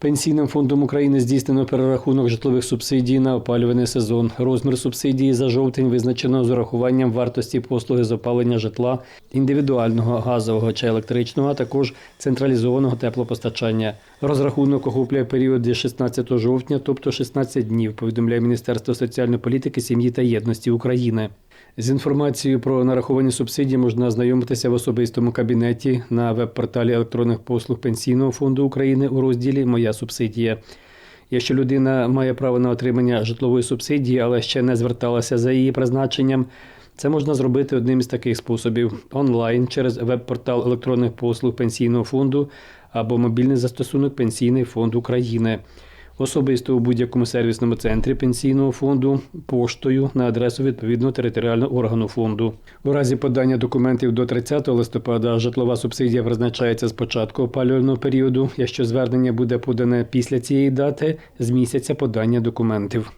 Пенсійним фондом України здійснено перерахунок житлових субсидій на опалювальний сезон. Розмір субсидії за жовтень визначено з урахуванням вартості послуги з опалення житла, індивідуального газового чи електричного, а також централізованого теплопостачання. Розрахунок охоплює період з 16 жовтня, тобто 16 днів, повідомляє Міністерство соціальної політики, сім'ї та єдності України. З інформацією про нараховані субсидії можна ознайомитися в особистому кабінеті на веб-порталі електронних послуг Пенсійного фонду України у розділі Моя субсидія. Якщо людина має право на отримання житлової субсидії, але ще не зверталася за її призначенням, це можна зробити одним із таких способів: онлайн через веб-портал електронних послуг Пенсійного фонду або мобільний застосунок Пенсійний фонд України. Особисто у будь-якому сервісному центрі пенсійного фонду поштою на адресу відповідного територіального органу фонду. У разі подання документів до 30 листопада житлова субсидія призначається з початку опалювального періоду. Якщо звернення буде подане після цієї дати, з місяця подання документів.